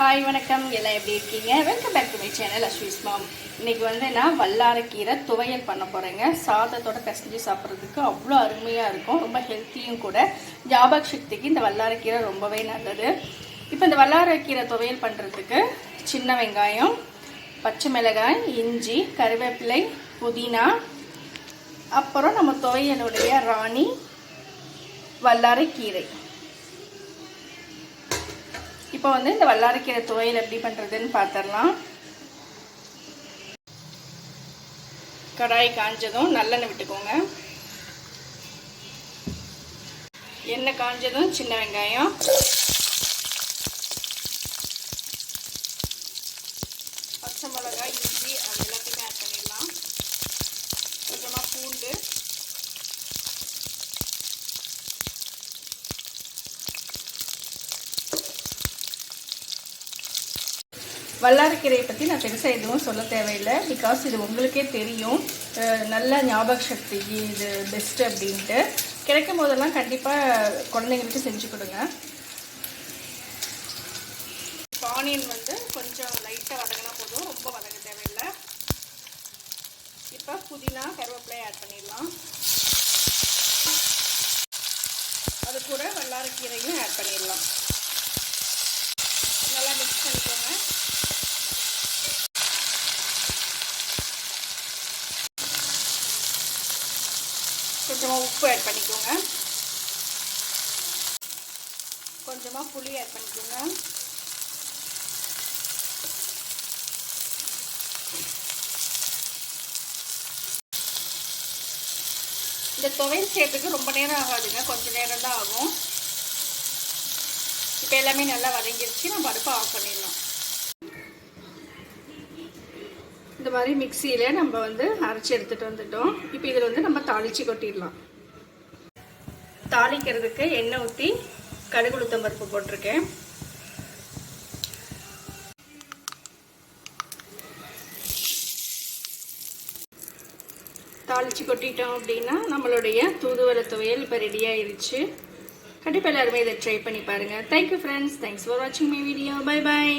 Hi வணக்கம். எல்லாம் எப்படி இருக்கீங்க? Welcome back to my channel அஸ்வீஸ் mom இன்றைக்கி வந்து நான் வல்லாரக்கீரை துவையல் பண்ண போகிறேங்க சாதத்தோட பிசைஞ்சு சாப்பிட்றதுக்கு அவ்வளோ அருமையாக இருக்கும். ரொம்ப ஹெல்த்தியும் கூட. ஞாபக சக்திக்கு இந்த வல்லாரக்கீரை ரொம்பவே நல்லது. இப்போ இந்த வல்லாரக்கீரை துவையல் பண்ணுறதுக்கு சின்ன வெங்காயம் பச்சை மிளகாய் இஞ்சி கருவேப்பிலை புதினா அப்புறம் நம்ம துவையலுடைய ராணி வல்லாரக்கீரை இப்போ வந்து இந்த வல்லாரைக்கீரை துவையல் எப்படி பண்ணுறதுன்னு பார்த்துடலாம் கடாய் காஞ்சதும் நல்லெண்ணெய் விட்டுக்கோங்க. எண்ணெய் காஞ்சதும் சின்ன வெங்காயம். பச்சை மிளகாய் இஞ்சி அது எல்லாத்தையுமே ஆட் பண்ணிடலாம். கொஞ்சமாக பூண்டு. வல்லாரக்கீரையை பற்றி நான் பெருசாக எதுவும் சொல்ல தேவையில்லை. பிகாஸ் இது உங்களுக்கே தெரியும். நல்ல ஞாபக சக்தி. இது பெஸ்ட்டு அப்படின்ட்டு. கிடைக்கும் போதெல்லாம் கண்டிப்பாக குழந்தைங்களுக்கு செஞ்சு கொடுங்க. ஆனியன் வந்து கொஞ்சம் லைட்டாக வதங்கினா போதும். ரொம்ப வதங்க தேவையில்லை. இப்போ புதினா கருவேப்பிலையை ஆட் பண்ணிடலாம். அது கூட வல்லாரக்கீரையும் ஆட் பண்ணிடலாம் நல்லா மிக்ஸ் பண்ணிக்கோங்க கொஞ்சமாக உப்பு ஆட் பண்ணிக்கோங்க. கொஞ்சமாக புளி ஆட் பண்ணிக்கோங்க. இந்த துவையல் செய்யறதுக்கு ரொம்ப நேரம் ஆகாதுங்க. கொஞ்சம் நேரம் தான் ஆகும். இப்போ எல்லாமே நல்லா வதங்கிருச்சு. நம்ம அடுப்பை ஆஃப் பண்ணிடலாம். இந்த மாதிரி மிக்சியில் நம்ம வந்து அரைச்சி எடுத்துகிட்டு வந்துட்டோம். இப்போ இதில் வந்து நம்ம தாளித்து கொட்டிடலாம். தாளிக்கிறதுக்கு எண்ணெய் ஊற்றி கடுகு உளுத்தம் பருப்பு போட்டிருக்கேன். தாளித்து கொட்டிட்டோம் அப்படின்னா நம்மளுடைய தூதுவர துவையல் இப்போ ரெடி ஆயிடுச்சு கண்டிப்பாக எல்லாருமே இதை ட்ரை பண்ணி பாருங்கள் thank you friends thanks for வாட்சிங் மை வீடியோ பை பாய்